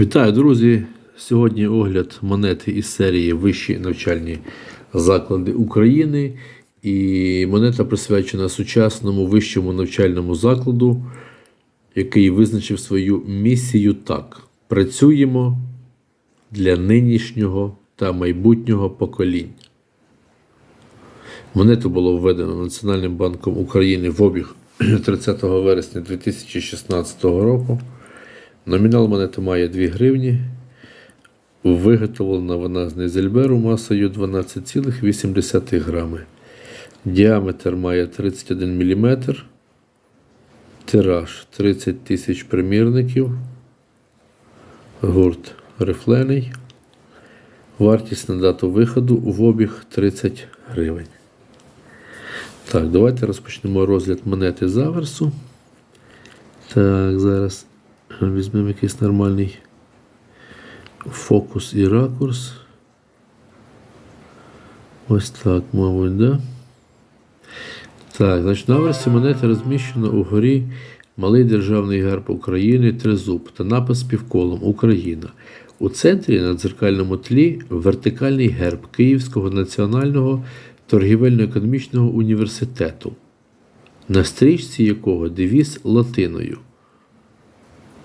Вітаю, друзі! Сьогодні огляд монети із серії Вищі навчальні заклади України. І монета присвячена сучасному вищому навчальному закладу, який визначив свою місію так: працюємо для нинішнього та майбутнього поколінь. Монету було введено Національним банком України в обіг 30 вересня 2016 року. Номінал монети має 2 гривні. Виготовлена вона з незельберу масою 12,8 грами. Діаметр має 31 мм. Тираж 30 тисяч примірників. Гурт рифлений. Вартість на дату виходу в обіг 30 гривень. Так, давайте розпочнемо розгляд монети заверсу. Так, зараз візьмемо якийсь нормальний фокус і ракурс. Ось так, мабуть, да? Так, значить, на версі монети розміщено угорі малий державний герб України Тризуб та напис півколом Україна. У центрі на дзеркальному тлі вертикальний герб Київського національного торгівельно-економічного університету, на стрічці якого девіз латиною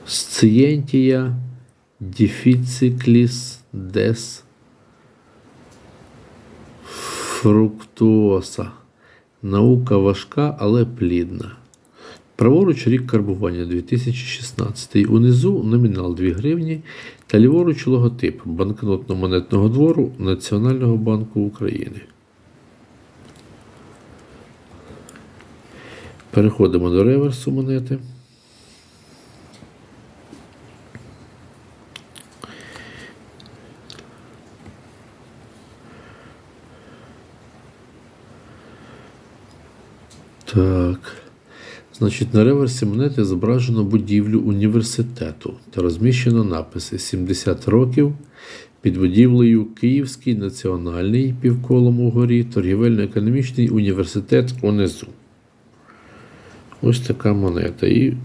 Scientia difficilis des fructuosa. Наука важка, але плідна. Праворуч рік карбування 2016. Унизу номінал 2 гривні та ліворуч логотип банкнотно-монетного двору Національного банку України. Переходимо до реверсу монети. Так. Значить, на реверсі монети зображено будівлю університету та розміщено написи 70 років під будівлею Київський національний півколом угорі, торгівельно-економічний університет унизу. Ось така монета. І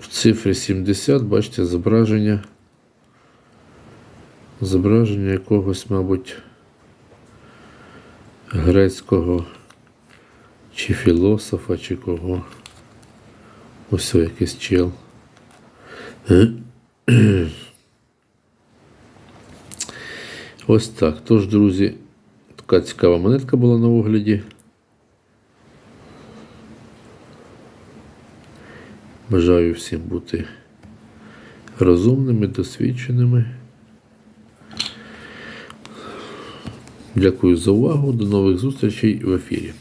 в цифрі 70, бачите, зображення. Зображення якогось, мабуть, грецького чи філософа, чи кого. Ось якийсь чел. Ось так. Тож, друзі, така цікава монетка була на огляді. Бажаю всім бути розумними, досвідченими. Дякую за увагу. До нових зустрічей в ефірі.